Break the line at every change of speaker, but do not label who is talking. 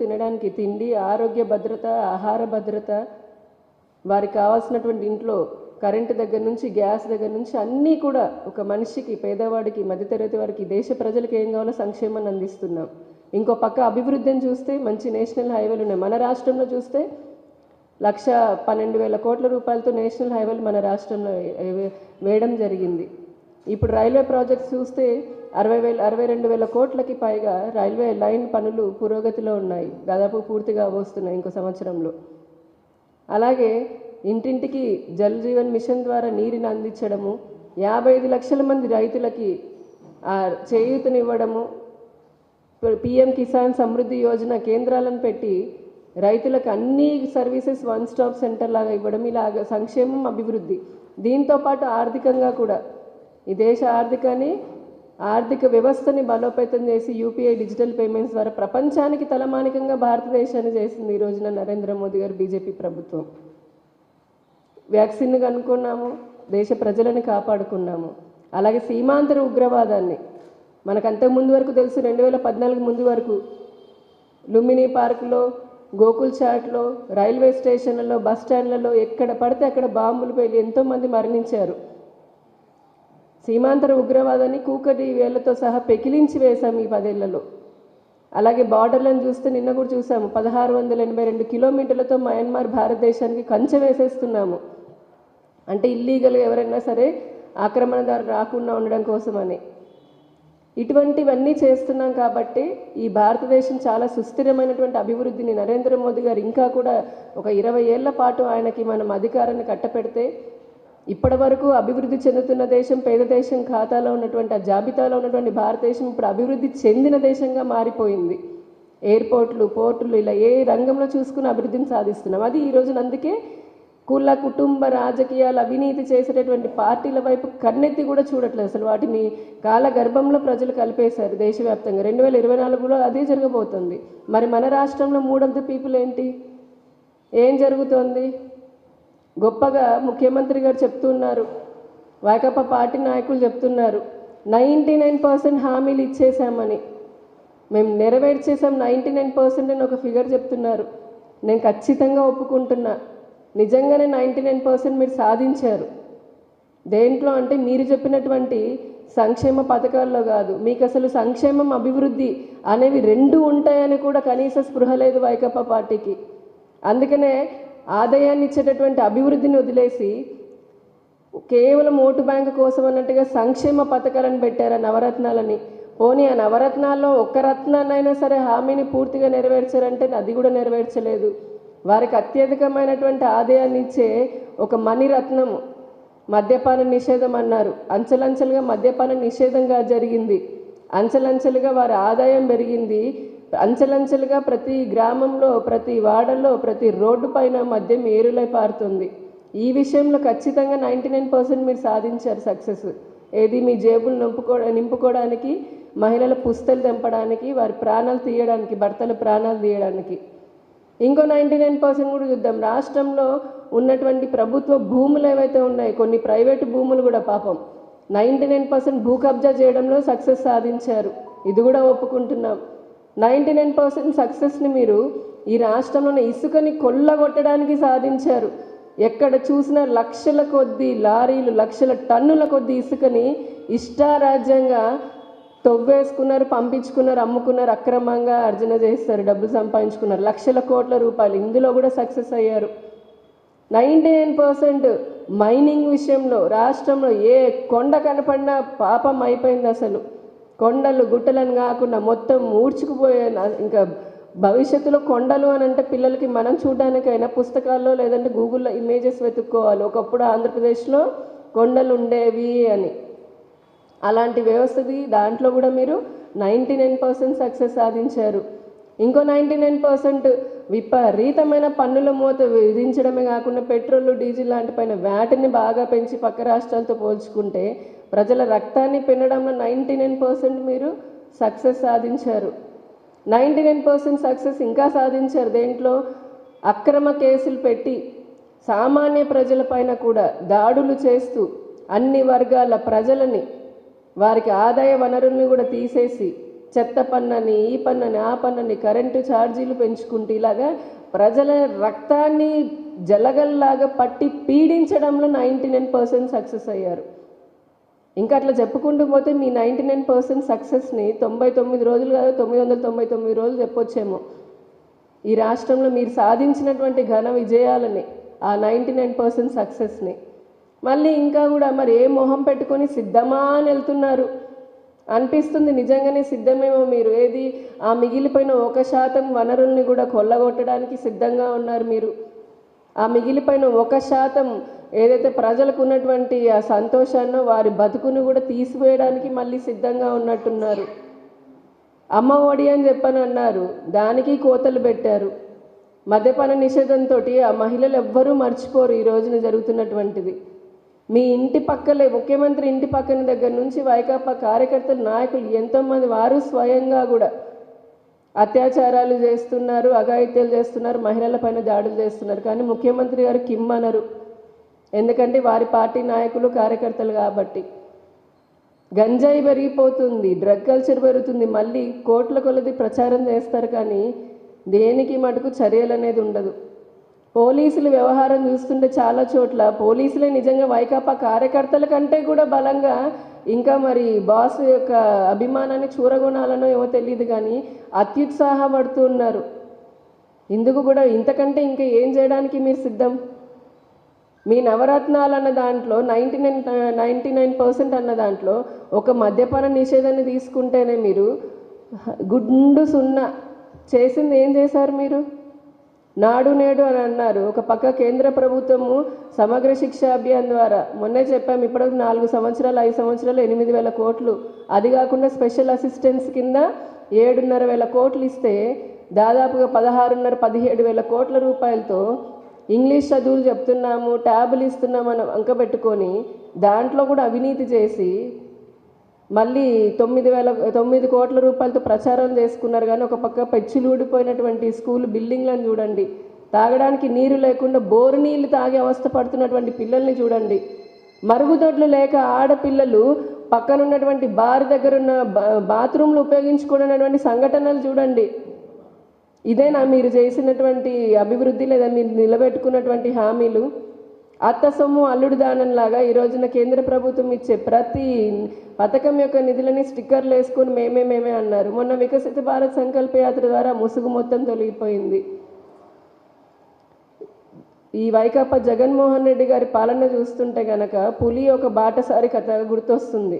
తినడానికి తిండి ఆరోగ్య భద్రత ఆహార భద్రత వారికి కావాల్సినటువంటి ఇంట్లో కరెంటు దగ్గర నుంచి గ్యాస్ దగ్గర నుంచి అన్నీ కూడా ఒక మనిషికి పేదవాడికి మధ్యతరగతి వారికి దేశ ప్రజలకు ఏం కావాలో సంక్షేమాన్ని అందిస్తున్నాం. ఇంకో పక్క అభివృద్ధిని చూస్తే మంచి నేషనల్ హైవేలు ఉన్నాయి. మన రాష్ట్రంలో చూస్తే లక్ష పన్నెండు వేల కోట్ల రూపాయలతో నేషనల్ హైవేలు మన రాష్ట్రంలో వేయడం జరిగింది. ఇప్పుడు రైల్వే ప్రాజెక్ట్స్ చూస్తే అరవై వేల అరవై రెండు వేల కోట్లకి పైగా రైల్వే లైన్ పనులు పురోగతిలో ఉన్నాయి. దాదాపు పూర్తిగా వస్తున్నాయి ఇంకో సంవత్సరంలో. అలాగే ఇంటింటికి జల్ జీవన్ మిషన్ ద్వారా నీరుని అందించడము యాభై ఐదు లక్షల మంది రైతులకి ఆ చేయూతనివ్వడము పిఎం కిసాన్ సమృద్ధి యోజన కేంద్రాలను పెట్టి రైతులకు అన్ని సర్వీసెస్ వన్ స్టాప్ సెంటర్ లాగా ఇవ్వడం ఇలాగ సంక్షేమం అభివృద్ధి. దీంతో పాటు ఆర్థికంగా కూడా. ఈ దేశ ఆర్థికాన్ని ఆర్థిక వ్యవస్థని బలోపేతం చేసి యూపీఐ డిజిటల్ పేమెంట్స్ ద్వారా ప్రపంచానికి తలమానికంగా భారతదేశాన్ని చేసింది ఈ రోజున నరేంద్ర మోదీ గారు బీజేపీ ప్రభుత్వం. వ్యాక్సిన్ కనుక్కున్నాము దేశ ప్రజలను కాపాడుకున్నాము. అలాగే సీమాంతర ఉగ్రవాదాన్ని మనకంతకు ముందు వరకు తెలుసు రెండు వేల పద్నాలుగు ముందు వరకు లుంబిని పార్కులో గోకుల్ చాట్లో రైల్వే స్టేషన్లలో బస్ స్టాండ్లలో ఎక్కడ పడితే అక్కడ బాంబులు పేలి ఎంతోమంది మరణించారు. సీమాంతర ఉగ్రవాదాన్ని కూకటి వేళ్ళతో సహా పెకిలించి వేశాం ఈ పదేళ్ళలో. అలాగే బార్డర్లను చూస్తే నిన్న కూడా చూసాము పదహారు వందల ఎనభై రెండు కిలోమీటర్లతో మయన్మార్ భారతదేశానికి కంచె వేసేస్తున్నాము. అంటే ఇల్లీగల్ ఎవరైనా సరే ఆక్రమణదారు రాకుండా ఉండడం కోసమని. ఇటువంటివన్నీ చేస్తున్నాం కాబట్టి ఈ భారతదేశం చాలా సుస్థిరమైనటువంటి అభివృద్ధిని నరేంద్ర మోదీ గారు ఇంకా కూడా ఒక ఇరవై ఏళ్ళ పాటు ఆయనకి మనం అధికారాన్ని కట్టపెడితే ఇప్పటి వరకు అభివృద్ధి చెందుతున్న దేశం పేద దేశం ఖాతాలో ఉన్నటువంటి ఆ జాబితాలో ఉన్నటువంటి భారతదేశం ఇప్పుడు అభివృద్ధి చెందిన దేశంగా మారిపోయింది. ఎయిర్పోర్ట్లు పోర్టులు ఇలా ఏ రంగంలో చూసుకుని అభివృద్ధిని సాధిస్తున్నాం. అది ఈ రోజున అందుకే కుల కుటుంబ రాజకీయాలు అవినీతి చేసేటటువంటి పార్టీల వైపు కన్నెత్తి కూడా చూడట్లేదు. అసలు వాటిని కాల గర్భంలో ప్రజలు కలిపేశారు దేశవ్యాప్తంగా. రెండు వేల ఇరవై నాలుగులో అదే జరగబోతుంది. మరి మన రాష్ట్రంలో మూడొంత పీపుల్ ఏంటి? ఏం జరుగుతోంది? గొప్పగా ముఖ్యమంత్రి గారు చెప్తున్నారు. వైకాపా పార్టీ నాయకులు చెప్తున్నారు. నైంటీ నైన్ పర్సెంట్ హామీలు ఇచ్చేసామని మేము నెరవేర్చేసాం నైంటీ నైన్ పర్సెంట్ అని ఒక ఫిగర్ చెప్తున్నారు. నేను ఖచ్చితంగా ఒప్పుకుంటున్నా. నిజంగానే నైంటీ నైన్ పర్సెంట్ మీరు సాధించారు. దేంట్లో అంటే మీరు చెప్పినటువంటి సంక్షేమ పథకాల్లో కాదు మీకు అసలు సంక్షేమం అభివృద్ధి అనేవి రెండు ఉంటాయని కూడా కనీస స్పృహ లేదు వైకాపా పార్టీకి. అందుకనే ఆదాయాన్ని ఇచ్చేటటువంటి అభివృద్ధిని వదిలేసి కేవలం ఓటు బ్యాంకు కోసం అన్నట్టుగా సంక్షేమ పథకాలను పెట్టారు నవరత్నాలని? పోనీ ఆ నవరత్నాల్లో ఒక్క రత్నాన్నైనా సరే హామీని పూర్తిగా నెరవేర్చారంటే అది కూడా నెరవేర్చలేదు. వారికి అత్యధికమైనటువంటి ఆదాయాన్ని ఇచ్చే ఒక మణిరత్నం మద్యపాన నిషేధం అన్నారు. అంచెలంచెలుగా మద్యపాన నిషేధంగా జరిగింది. అంచెలంచెలుగా వారి ఆదాయం పెరిగింది. అంచెలంచెలుగా ప్రతి గ్రామంలో ప్రతి వాడలో ప్రతి రోడ్డు పైన మద్యం ఏరులై పారుతుంది. ఈ విషయంలో ఖచ్చితంగా నైంటీ నైన్ పర్సెంట్ మీరు సాధించారు సక్సెస్. ఏది మీ జేబులు నింపుకో నింపుకోవడానికి మహిళల పుస్తలు తెంపడానికి వారి ప్రాణాలు తీయడానికి భర్తల ప్రాణాలు తీయడానికి. ఇంకో నైంటీ నైన్ పర్సెంట్ కూడా చూద్దాం. రాష్ట్రంలో ఉన్నటువంటి ప్రభుత్వ భూములు ఏవైతే ఉన్నాయి కొన్ని ప్రైవేటు భూములు కూడా పాపం. నైంటీ నైన్ పర్సెంట్ భూ కబ్జా చేయడంలో సక్సెస్ సాధించారు. ఇది కూడా ఒప్పుకుంటున్నాం. నైంటీ నైన్ పర్సెంట్ సక్సెస్ని మీరు ఈ రాష్ట్రంలోని ఇసుకని కొల్లగొట్టడానికి సాధించారు. ఎక్కడ చూసినా లక్షల కొద్దీ లారీలు లక్షల టన్నుల కొద్దీ ఇసుకని ఇష్టారాజ్యంగా తొవ్వేసుకున్నారు పంపించుకున్నారు అమ్ముకున్నారు అక్రమంగా అర్జన చేస్తారు డబ్బులు సంపాదించుకున్నారు లక్షల కోట్ల రూపాయలు ఇందులో కూడా సక్సెస్ అయ్యారు. నైంటీ నైన్ పర్సెంట్ మైనింగ్ విషయంలో రాష్ట్రంలో ఏ కొండ కనపడినా పాపం అయిపోయింది అసలు. కొండలు గుట్టలను కాకుండా మొత్తం ఊడ్చుకుపోయే ఇంకా భవిష్యత్తులో కొండలు అని అంటే పిల్లలకి మనం చూడడానికైనా పుస్తకాల్లో లేదంటే గూగుల్లో ఇమేజెస్ వెతుక్కోవాలి. ఒకప్పుడు ఆంధ్రప్రదేశ్లో కొండలు ఉండేవి అని. అలాంటి వ్యవస్థది దాంట్లో కూడా మీరు నైంటీ నైన్ పర్సెంట్ సక్సెస్ సాధించారు. ఇంకో నైంటీ నైన్ పర్సెంట్ విపరీతమైన పన్నుల మూత విధించడమే కాకుండా పెట్రోల్ డీజిల్ లాంటి పైన వ్యాటిని బాగా పెంచి పక్క రాష్ట్రాలతో పోల్చుకుంటే ప్రజల రక్తాన్ని పిన్నడంలో నైంటీ నైన్ పర్సెంట్ మీరు సక్సెస్ సాధించారు. నైంటీ నైన్ పర్సెంట్ సక్సెస్ ఇంకా సాధించారు. దేంట్లో అక్రమ కేసులు పెట్టి సామాన్య ప్రజలపైన కూడా దాడులు చేస్తూ అన్ని వర్గాల ప్రజలని వారికి ఆదాయ వనరుల్ని కూడా తీసేసి చెత్త పన్నని ఈ పన్నని ఆ పన్నని కరెంటు ఛార్జీలు పెంచుకుంటూ ఇలాగా ప్రజల రక్తాన్ని జలగల్లాగా పట్టి పీడించడంలో నైంటీ నైన్ పర్సెంట్ సక్సెస్ అయ్యారు. ఇంకా అట్లా చెప్పుకుంటూ పోతే మీ నైంటీ నైన్ పర్సెంట్ సక్సెస్ని తొంభై తొమ్మిది రోజులు కాదు తొమ్మిది వందల తొంభై తొమ్మిది రోజులు చెప్పొచ్చేమో. ఈ రాష్ట్రంలో మీరు సాధించినటువంటి ఘన విజయాలని ఆ నైంటీ నైన్ పర్సెంట్ సక్సెస్ని. మళ్ళీ ఇంకా కూడా మరి ఏ మొహం పెట్టుకొని సిద్ధమా అని వెళ్తున్నారు. అనిపిస్తుంది. నిజంగానే సిద్ధమేమో మీరు. ఏది? ఆ మిగిలిపోయిన ఒక శాతం వనరుల్ని కూడా కొల్లగొట్టడానికి సిద్ధంగా ఉన్నారు మీరు. ఆ మిగిలిపోయిన ఒక శాతం ఏదైతే ప్రజలకు ఉన్నటువంటి ఆ సంతోషాన్నో వారి బతుకును కూడా తీసివేయడానికి మళ్ళీ సిద్ధంగా ఉన్నట్టున్నారు. అమ్మ ఒడి అని చెప్పని అన్నారు. దానికి కోతలు పెట్టారు. మద్యపాన నిషేధంతో ఆ మహిళలు ఎవ్వరూ మర్చిపోరు ఈ రోజున జరుగుతున్నటువంటిది. మీ ఇంటి పక్కలే ముఖ్యమంత్రి ఇంటి పక్కన దగ్గర నుంచి వైకాపా కార్యకర్తలు నాయకులు ఎంతోమంది వారు స్వయంగా కూడా అత్యాచారాలు చేస్తున్నారు అఘాయిత్యాలు చేస్తున్నారు మహిళల పైన దాడులు చేస్తున్నారు. కానీ ముఖ్యమంత్రి గారు కిమ్మనరు. ఎందుకంటే వారి పార్టీ నాయకులు కార్యకర్తలు కాబట్టి. గంజాయి పెరిగిపోతుంది డ్రగ్ కల్చర్ పెరుగుతుంది. మళ్ళీ కోట్ల కొలది ప్రచారం చేస్తారు కానీ దేనికి మటుకు చర్యలు అనేది ఉండదు. పోలీసుల వ్యవహారం చూస్తుంటే చాలా చోట్ల. పోలీసులే నిజంగా వైకాపా కార్యకర్తల కంటే కూడా బలంగా ఇంకా మరి బాస్ యొక్క అభిమానాన్ని చూరగొనాలనో ఏమో తెలియదు కానీ అత్యుత్సాహపడుతూ ఉన్నారు. ఇందుకు కూడా ఇంతకంటే ఇంకా ఏం చేయడానికి మీరు సిద్ధం? మీ నవరత్నాలు అన్న దాంట్లో ninety nine ninety nine percent అన్న దాంట్లో ఒక మద్యపాన నిషేధాన్ని తీసుకుంటేనే మీరు గుండు సున్నా చేసింది ఏం చేశారు మీరు? నాడు నేడు అని అన్నారు. ఒక పక్క కేంద్ర ప్రభుత్వము సమగ్ర శిక్ష అభియాన్ ద్వారా మొన్నే చెప్పాము ఇప్పటికి నాలుగు సంవత్సరాలు ఐదు సంవత్సరాలు ఎనిమిది వేల కోట్లు. అది కాకుండా స్పెషల్ అసిస్టెన్స్ కింద ఏడున్నర వేల కోట్లు ఇస్తే దాదాపుగా పదహారున్నర పదిహేడు వేల కోట్ల రూపాయలతో ఇంగ్లీష్ చదువులు చెప్తున్నాము ట్యాబులు ఇస్తున్నాము అని అంకబెట్టుకొని దాంట్లో కూడా అవినీతి చేసి మళ్ళీ తొమ్మిది వేల తొమ్మిది కోట్ల రూపాయలతో ప్రచారం చేసుకున్నారు కానీ ఒక పక్క పెచ్చులు ఊడిపోయినటువంటి స్కూల్ బిల్డింగ్లను చూడండి. తాగడానికి నీరు లేకుండా బోరు నీళ్ళు తాగే అవస్థ పడుతున్నటువంటి పిల్లల్ని చూడండి. మరుగుదొడ్లు లేక ఆడపిల్లలు పక్కన ఉన్నటువంటి బార్ దగ్గర ఉన్న బా బాత్రూమ్లు ఉపయోగించుకున్నటువంటి సంఘటనలు చూడండి. ఇదేనా మీరు చేసినటువంటి అభివృద్ధి లేదా మీరు నిలబెట్టుకున్నటువంటి హామీలు? అత్త సొమ్ము అల్లుడు దానంలాగా ఈ రోజున కేంద్ర ప్రభుత్వం ఇచ్చే ప్రతి పథకం యొక్క నిధులని స్టిక్కర్లు వేసుకుని మేమే మేమే అన్నారు. మొన్న వికసిత భారత్ సంకల్ప యాత్ర ద్వారా ముసుగు మొత్తం తొలగిపోయింది. ఈ వైకాపా జగన్మోహన్ రెడ్డి గారి పాలన చూస్తుంటే గనక పులి ఒక బాటసారి కథ గుర్తొస్తుంది.